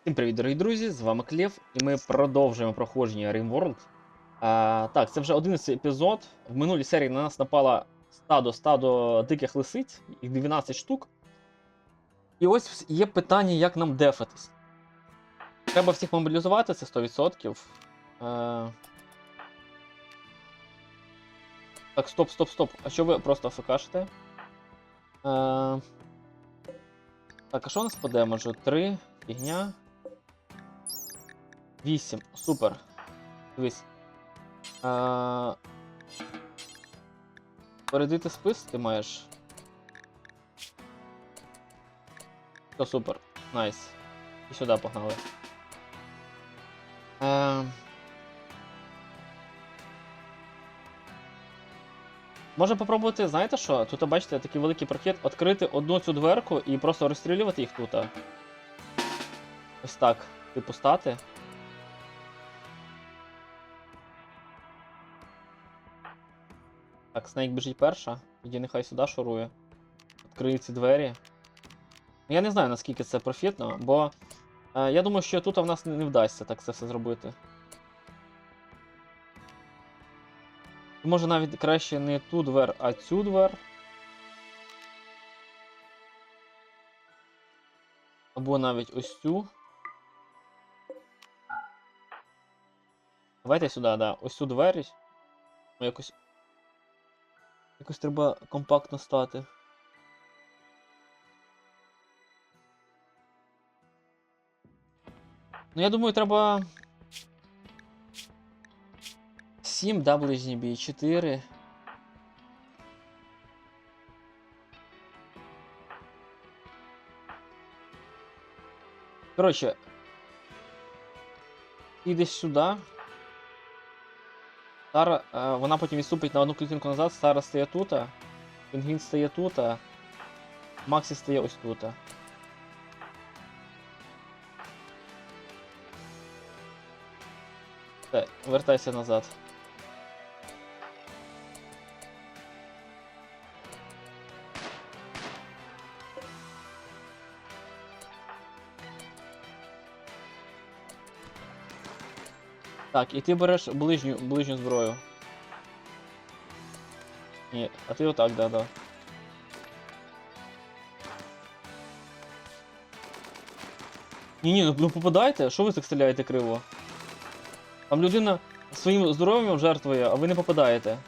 Всім привіт, дорогі друзі! З вами Клєв, і ми продовжуємо проходження RimWorld. А, так, це вже 11 епізод. В минулій серії на нас напало стадо стадо диких лисиць, їх 12 штук. І ось є питання, як нам дефатись. Треба всіх мобілізувати, це 100%. Е... Так, стоп, стоп, стоп. А що ви просто АФКшите? Е... Так, а що у нас по демеджу? 3, фігня. 8. Супер. Дивись. А... Передити спис ти маєш. Все, супер. Найс. І сюди погнали. Е... Може попробувати, знаєте що? Тут, бачите, такий великий прохід, відкрити одну цю дверку і просто розстрілювати їх тут. Ось так. Типу стати. Так, Снейк біжить перша. Тоді нехай сюди шурує. Відкриє ці двері. Ну, Я не знаю, наскільки це профітно, бо е, я думаю, що тут в нас не, вдасться так це все зробити. Може навіть краще не ту двер, а цю двер. Або навіть ось цю. Давайте сюди, да. Ось цю двері. Ну, якось. Якось треба компактно стати. Ну, я думаю, треба. 7 WGB 4. Коротше. Ідеш сюди. Сара, е, вона потім відступить на одну клітинку назад, Сара стає тут, Пінгвін стає тут, Максі стає ось тут. Так, вертайся назад. Так, і ти береш ближню, ближню зброю. Ні, а ти отак, да, да. Ні, ні, ну, ну попадайте, що ви так стріляєте криво? Там людина своїм здоров'ям жертвує, а ви не попадаєте.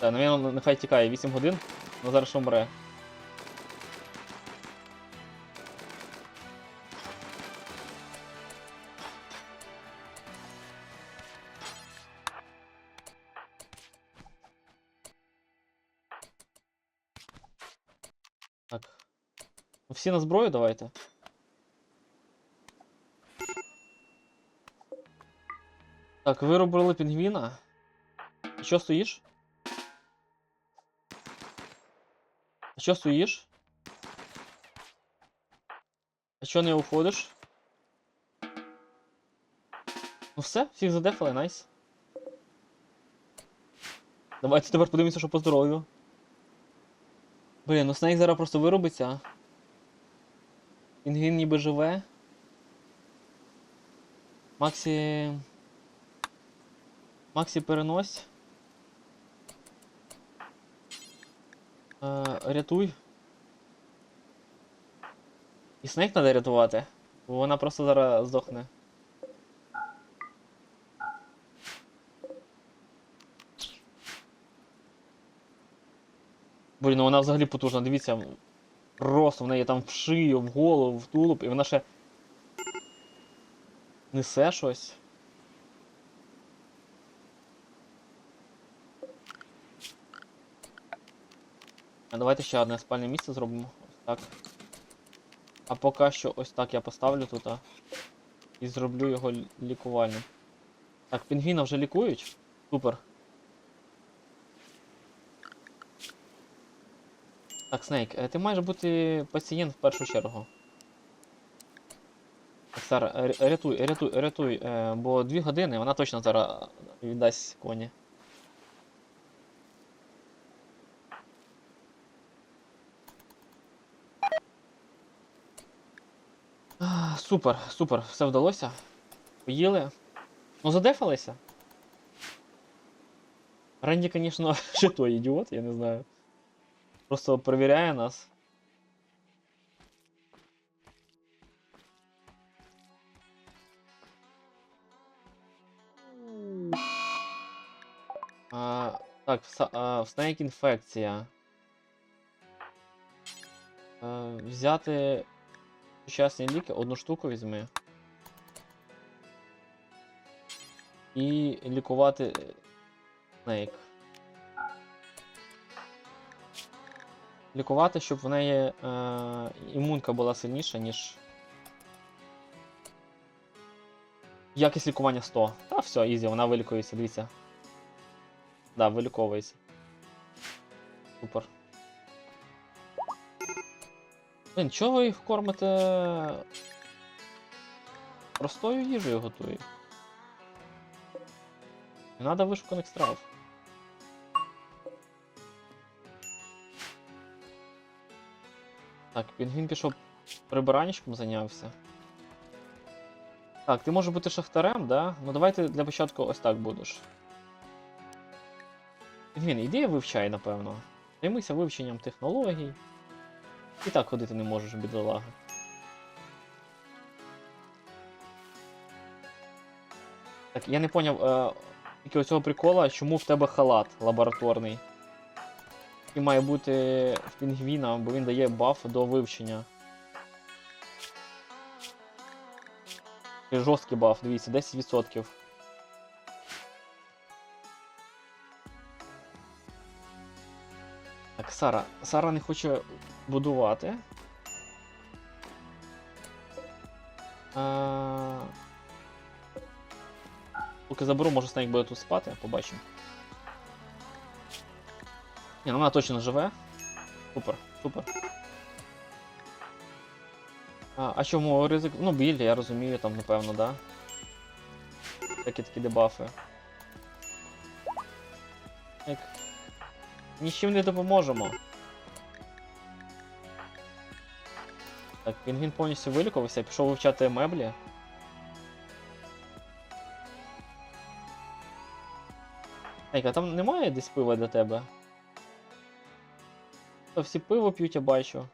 Так, навіть нехай тікає 8 годин, але зараз ще вмре. Всі на зброю давайте. Так, виробили пінгвіна. Що стоїш? А що стоїш? А що не уходиш? Ну все, всіх задефали, найс. Давайте тепер подивимося, що по здоров'ю. Блін, ну Снейк зараз просто виробиться. Пінгвін ніби живе. Максі. Максі перенось. Е, рятуй. І Снейк треба рятувати, бо вона просто зараз здохне. Блін, ну вона взагалі потужна, дивіться. Просто в неї там в шию, в голову, в тулуб, і вона ще. Несе щось. Давайте ще одне спальне місце зробимо. Ось так. А поки що ось так я поставлю тут. а, І зроблю його лі- лікувальним. Так, пінгвіна вже лікують. Супер. Так, Снейк, е, ти маєш бути пацієнт в першу чергу. Сара, е, рятуй, рятуй, рятуй, е, бо дві години вона точно зараз віддасть коні. супер, супер, все вдалося. Поїли. Ну, задефалися. Ренді, звісно, ще той ідіот, я не знаю. Просто перевіряє нас. А, так, в, а, інфекція. А, взяти сучасні ліки, одну штуку візьми. І лікувати е, Лікувати, щоб в неї е, імунка була сильніша, ніж. Якість лікування 100. Та все, ізі, вона вилікується, дивіться. Да, виліковується. Супер. Блін, чого ви їх кормите? Простою їжею готують. Не треба вишуканих страв. Так, пінгвін пішов прибиранничком зайнявся. Так, ти можеш бути шахтарем, да? Ну давай ти для початку ось так будеш. Пінгвін, іди вивчай, напевно. Займися вивченням технологій. І так ходити не можеш, бідолага. Так, я не поняв, е, тільки оцього прикола, чому в тебе халат лабораторний. І має бути в пінгвіна, бо він дає баф до вивчення. Жорсткий баф, дивіться, 10%. Так, Сара. Сара не хоче будувати. А... Поки заберу, може Снейк буде тут спати, побачимо. Ні, ну вона точно живе. Супер, супер. А, а чому ризик? Ну, біль, я розумію, там, напевно, да? Такі такі дебафи. Як... Нічим не допоможемо. Так, пінгвін повністю вилікувався, пішов вивчати меблі. Ейк, а там немає десь пива для тебе? То всі пиво п'ють, я бачу.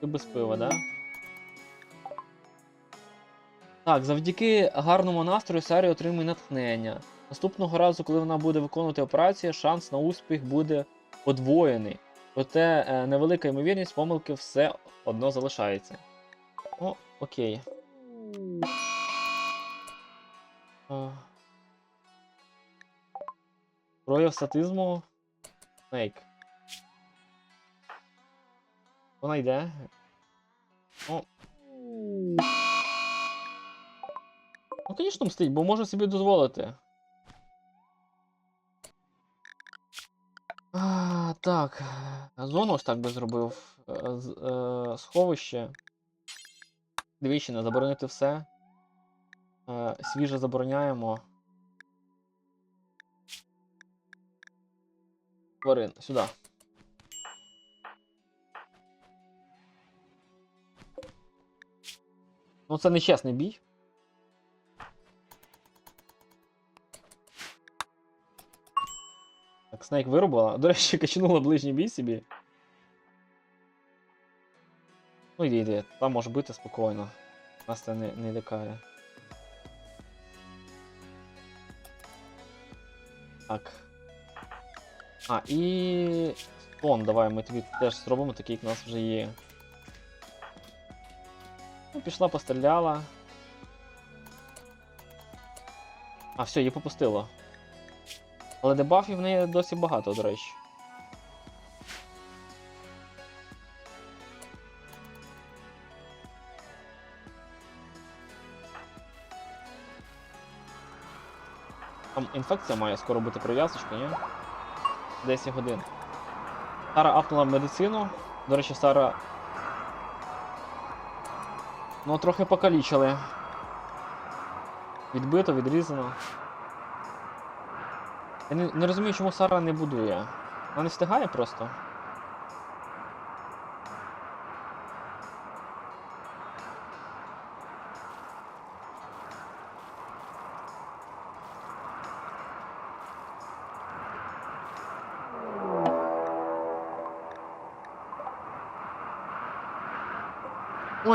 Ти без пива, да? Так, завдяки гарному настрою Сарі отримує натхнення. Наступного разу, коли вона буде виконувати операцію, шанс на успіх буде подвоєний. Проте е, невелика ймовірність помилки все одно залишається. О, окей. А. Прояв статизму. Снейк. Вона йде. О. Ну, звісно, мстить, бо може собі дозволити. А, так. Зону ось так би зробив. Е, з- е, Сховище. Двічі заборонити все. Е, Свіже забороняємо. Тварин, сюди. Ну, це нечесний бій. Так, Снейк вирубила. До речі, качнула ближній бій собі. Ну йди, йди, там може бити спокійно. Нас це не, не лякає. Так. А, і. Стон, давай ми тобі теж зробимо такий, як у нас вже є. Пішла, постріляла. А, все, її попустило. Але дебафів в неї досі багато, до речі. Там інфекція має скоро бути прив'язочка, ні? 10 годин. Сара апнула медицину. До речі, Сара. Ну, трохи покалічили. Відбито, відрізано. Я не, не розумію, чому Сара не будує. Вона не встигає просто.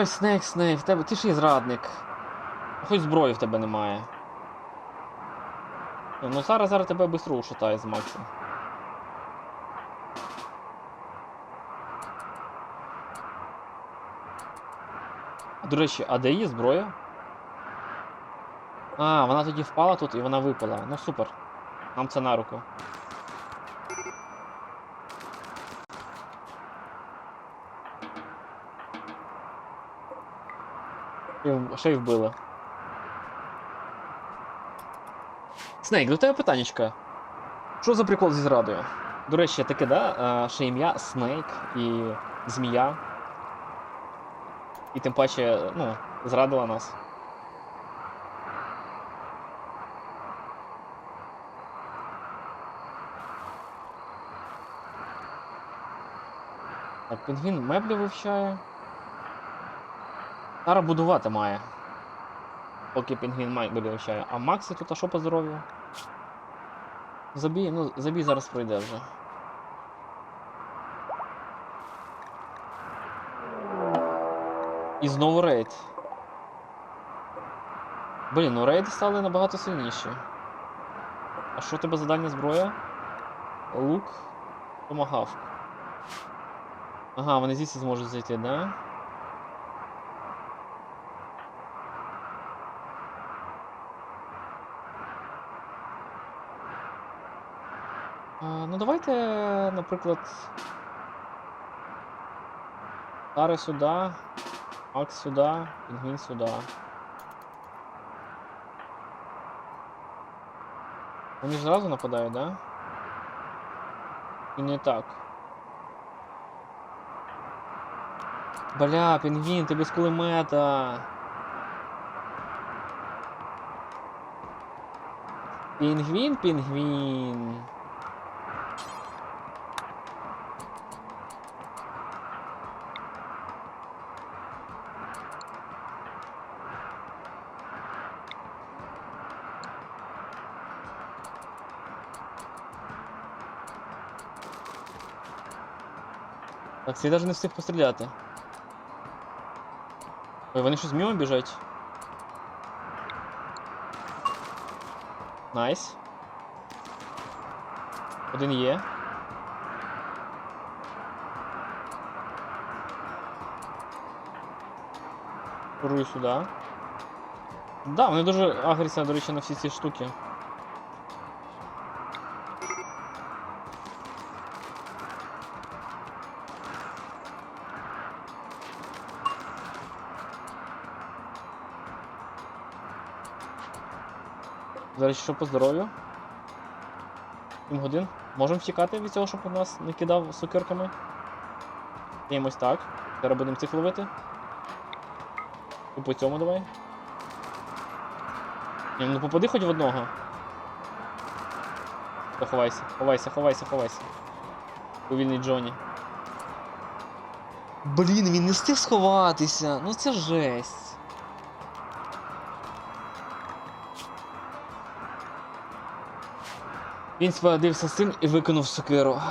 Ой, Снейк, Снейк, в тебе ти ж і зрадник. Хоч зброї в тебе немає. Ну, Ну зараз зараз тебе швидко ушатає з Максом. До речі, а де її зброя? А, вона тоді впала тут і вона випала. Ну супер. Нам це на руку. В- Ще. Снейк, до тебе питаннячка. Що за прикол зі зрадою? До речі, таке, да? а, Ще ім'я Снейк і змія. І тим паче, ну, зрадила нас. Так, пінгвін меблі вивчає. Тара будувати має. Поки пінгвін меблі вивчає. А Максі тут а що по здоров'ю? Забій, ну, забій зараз пройде вже. І знову рейд. Блін, ну рейди стали набагато сильніші. А що тебе за дальня зброя? Лук, томагавк. Ага, вони звідси зможуть зайти, да? А, ну давайте, наприклад. Тари сюди, Макс сюди, Пінгвін сюди. Вони ж зразу нападають, да? І не так. Бля, пінгвін, ти без кулемета. Пінгвін, пінгвін. Так, це я навіть не встиг постріляти. Ой, вони щось мимо біжать. Найс. Один є. Шурую сюди. Да, вони дуже агряться, до речі, на всі ці штуки. Зараз що по здоров'ю? 7 годин. Можемо втікати від цього, щоб нас не кидав сокирками. Ємось так. Зараз будемо цих ловити. І по цьому давай. Ні, ну попади хоч в одного. Та ховайся, ховайся, ховайся, ховайся. Повільний Джоні. Блін, він не встиг сховатися. Ну це жесть. Він сподивився з і викинув сокиру.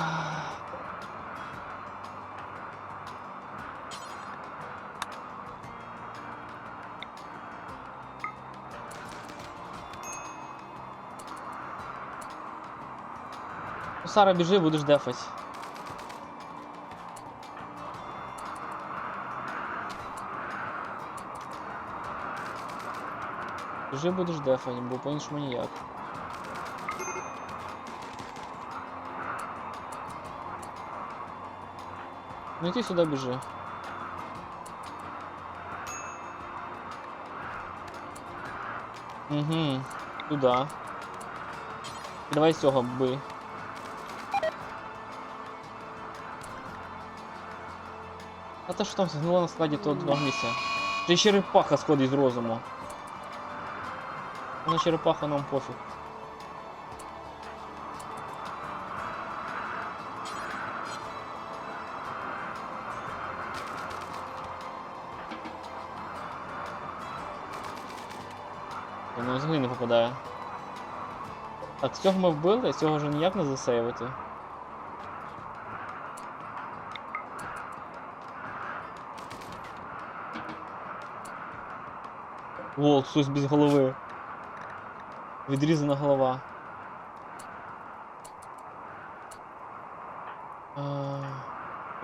Сара, біжи, будеш дефать. Біжи, будеш дефать, бо по-іншому ніяк. Ну иди сюда бежи. Угу, туда. Давай з цього бий. А то що там згнуло на складі того одного місця? Ще й черепаха сходить з розуму. Ну, На черепаху нам пофіг. Так, цього ми вбили, цього вже ніяк не засейвити. О, хтось без голови. Відрізана голова. А,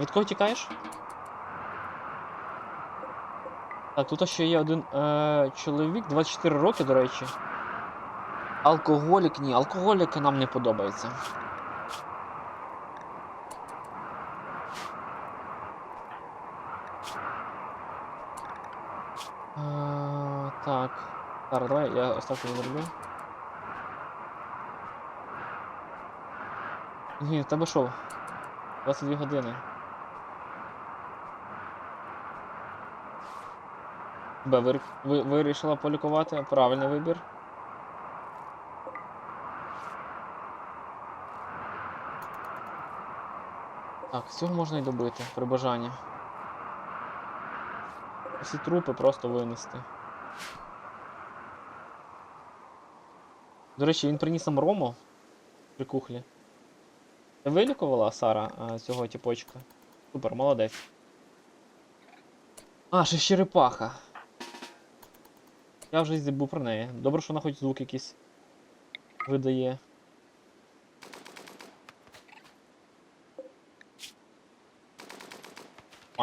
від кого тікаєш? Так, тут ще є один е, чоловік, 24 роки, до речі. Алкоголік, ні, алкоголік нам не подобається. А, так. Зараз, давай, я ось так зроблю. Ні, в тебе що? 22 години. Тебе вир... ви... вирішила полікувати? Правильний вибір. Так, цього можна і добити при бажанні. Всі трупи просто винести. До речі, він приніс нам рому при кухлі. Ти вилікувала Сара цього тіпочка? Супер, молодець. А, ще черепаха. Я вже забув про неї. Добре, що вона хоч звук якийсь видає.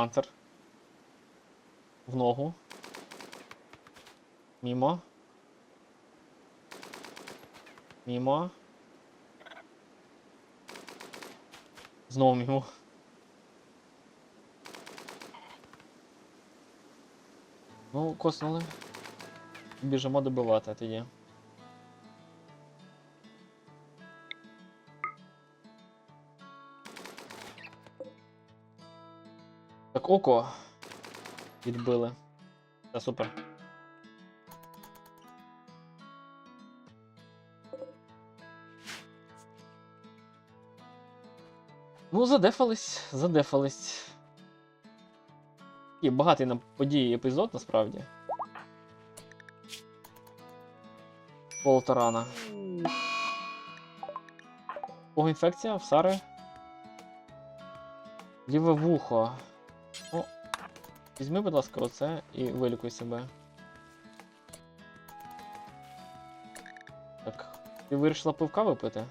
Панцир. В ногу. Мімо. Мімо. Знову мімо. Ну, коснули. Біжимо добивати тоді. Так, око. Відбили. Це супер. Ну, задефались, задефались. І багатий на події епізод насправді. Полторана. Кого інфекція в Сари. Ліве вухо. Візьми, будь ласка, оце і вилікуй себе. Так. Ти вирішила пивка випити?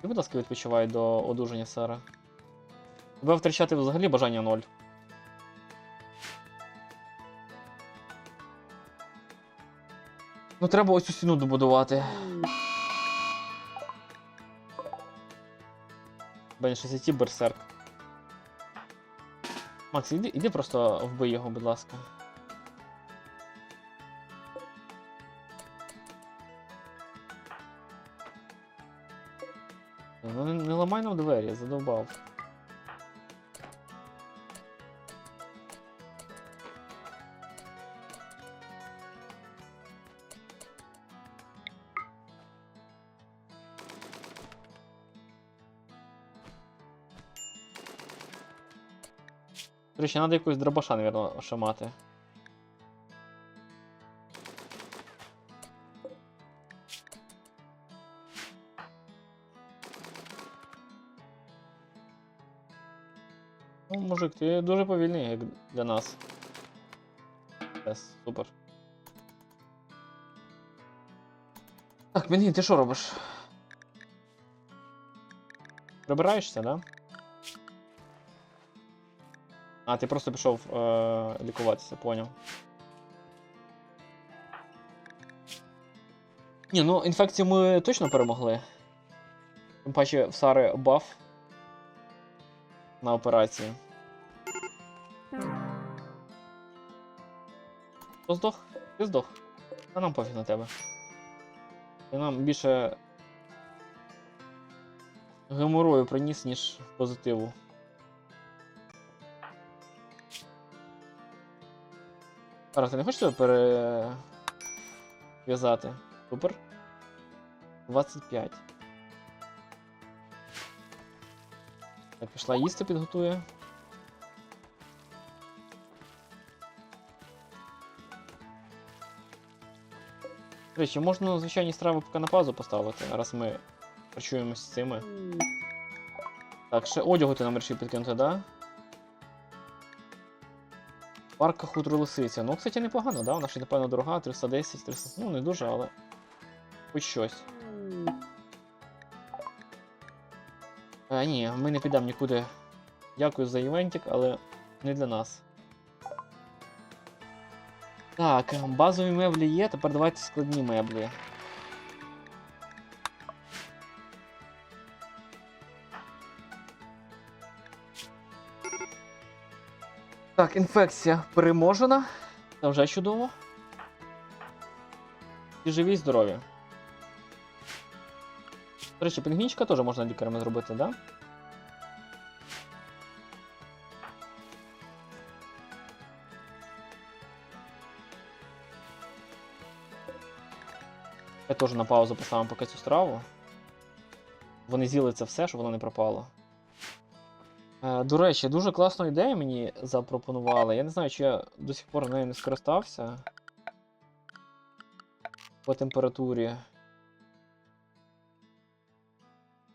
Ти, будь ласка, відпочивай до одужання Сара. Тебе втрачати взагалі бажання ноль. Ну треба ось цю стіну добудувати. Бен 60 берсерк. Макс, іди, іди просто вбий його, будь ласка. Ну не, ламай нам двері, задовбав. До речі, треба якусь дробаша, напевно, ще мати. Ну, мужик, ти дуже повільний, як для нас. Yes, супер. Так, Мінгін, ти що робиш? Прибираєшся, да? А, ти просто пішов е- лікуватися, поняв. Ні, ну інфекцію ми точно перемогли. Тим паче в Сари баф на операції. Хто здох? Ти здох? А нам пофіг на тебе. Ти нам більше геморою приніс, ніж позитиву. Зараз ти не хочеш себе перев'язати? Супер. 25. Так, пішла їсти підготує. До речі, можна звичайні страви поки на паузу поставити, раз ми працюємо з цими. Так, ще одягу ти нам вирішив підкинути, да? Парка хутро лисиця. Ну, кстати, непогано, да? Вона ще, напевно, дорога, 310, 300. Ну, не дуже, але. Хоч щось. А, ні, ми не підемо нікуди. Дякую за івентик, але не для нас. Так, базові меблі є, тепер давайте складні меблі. Так, інфекція переможена. Це вже чудово. І живі і здорові. До речі, пінгвінчика теж можна лікарями зробити, да? Я теж на паузу поставив поки цю страву. Вони з'їли це все, щоб воно не пропало. Е, До речі, дуже класну ідею мені запропонували. Я не знаю, чи я до сих пор нею не скористався. По температурі.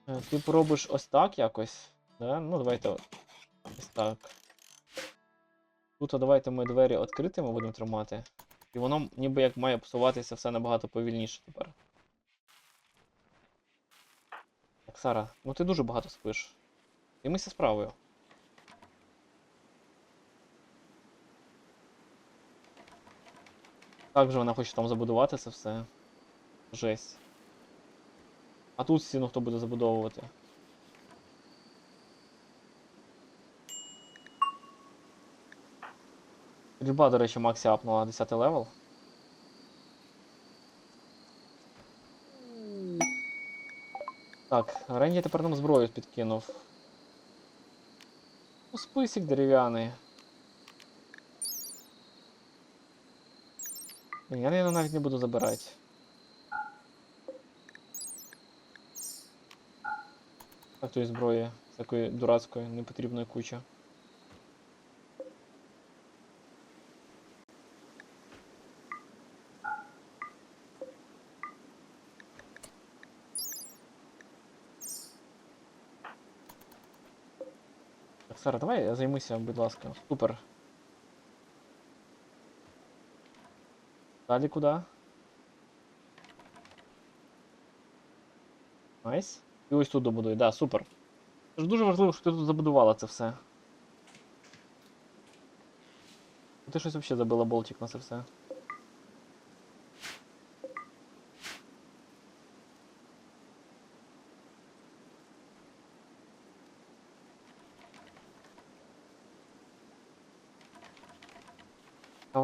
Е, Ти поробиш ось так якось. Да? Ну, давайте ось так. Тут давайте ми двері відкритими будемо тримати. І воно ніби як має псуватися все набагато повільніше тепер. Так, Сара, ну ти дуже багато спиш. Займися справою. Як же вона хоче там забудувати це все? Жесть. А тут стіну хто буде забудовувати? Рільба, до речі, Максі апнула 10 левел. Так, Ренді тепер нам зброю підкинув. Ну, списик дерев'яний. Я наверное, навіть не буду забирати. Так, тої зброї, такої дурацької, непотрібної куча. Сара, давай займися, будь ласка. Супер. Далі куди? Найс. І ось тут добудуй, да, супер. Це ж дуже важливо, що ти тут забудувала це все. Ти щось взагалі забила болтик на це все.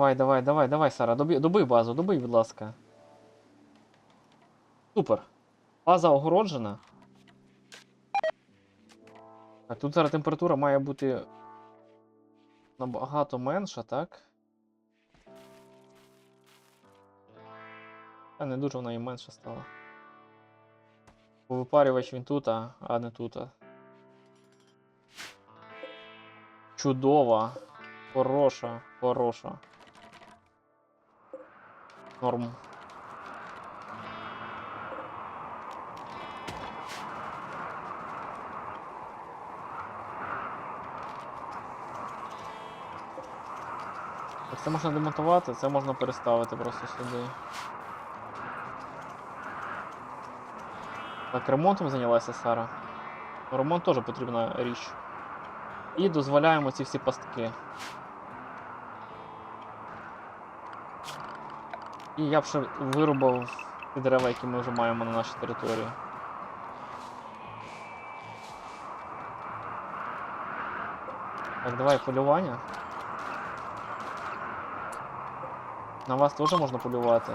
Давай, давай, давай, давай, Сара, доби, добий базу, добий, будь ласка. Супер. База огороджена. Так, тут зараз температура має бути набагато менша, так? Та не дуже вона і менша стала. Бо Випарювач він тут, а не тут. Чудова. Хороша, хороша. Норм. Це можна демонтувати, це можна переставити просто сюди. Так, ремонтом зайнялася Сара. Ремонт теж потрібна річ. І дозволяємо ці всі пастки. І я б ще вирубав ті дерева, які ми вже маємо на нашій території. Так, давай полювання. На вас теж можна полювати.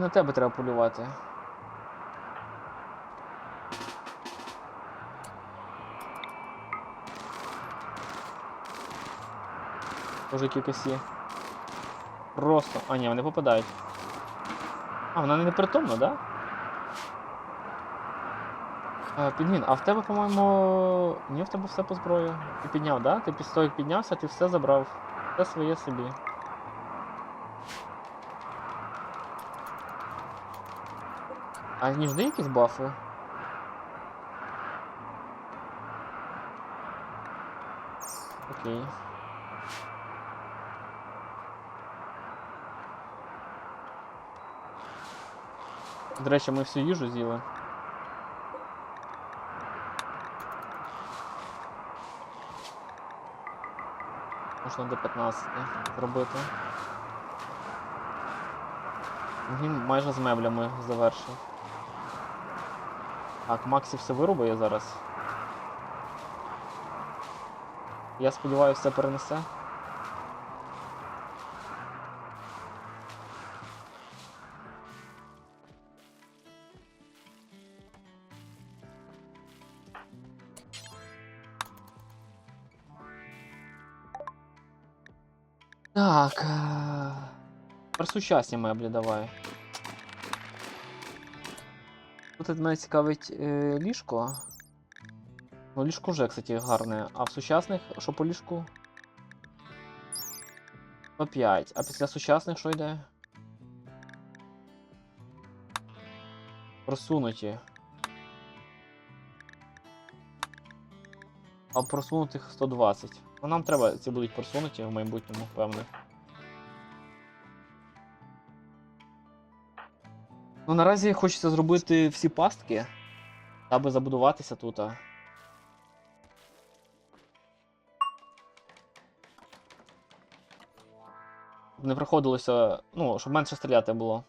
На тебе треба полювати. Тоже якісь є. Просто. А, ні, вони попадають. А, вона не непритомна, да? Е, Підмін, а в тебе, по-моєму. Ні, в тебе все по зброї. Ти підняв, да? Ти того, як піднявся, ти все забрав. Все своє собі. А ніжди якісь бафи? Окей. До речі, ми всю їжу з'їли. Можна до 15 зробити. Він майже з меблями завершив. Так, Максі все вирубає зараз. Я сподіваюся, все перенесе. Так. е, Про сучасні меблі давай. Тут мене цікавить е, ліжко. Ну, ліжко вже, кстати, гарне. А в сучасних, що по ліжку? По 5. А після сучасних що йде? Просунуті. А просунутих 120. Ну нам треба, ці будуть просунуті в майбутньому, певне. Ну наразі хочеться зробити всі пастки, аби забудуватися тут. Не приходилося, ну, щоб менше стріляти було.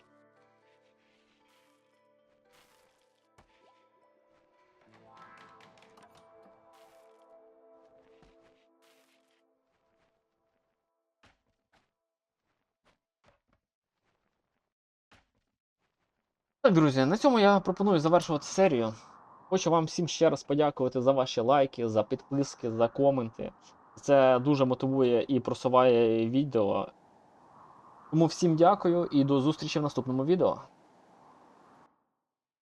Так, друзі, на цьому я пропоную завершувати серію. Хочу вам всім ще раз подякувати за ваші лайки, за підписки, за коменти. Це дуже мотивує і просуває відео. Тому всім дякую і до зустрічі в наступному відео.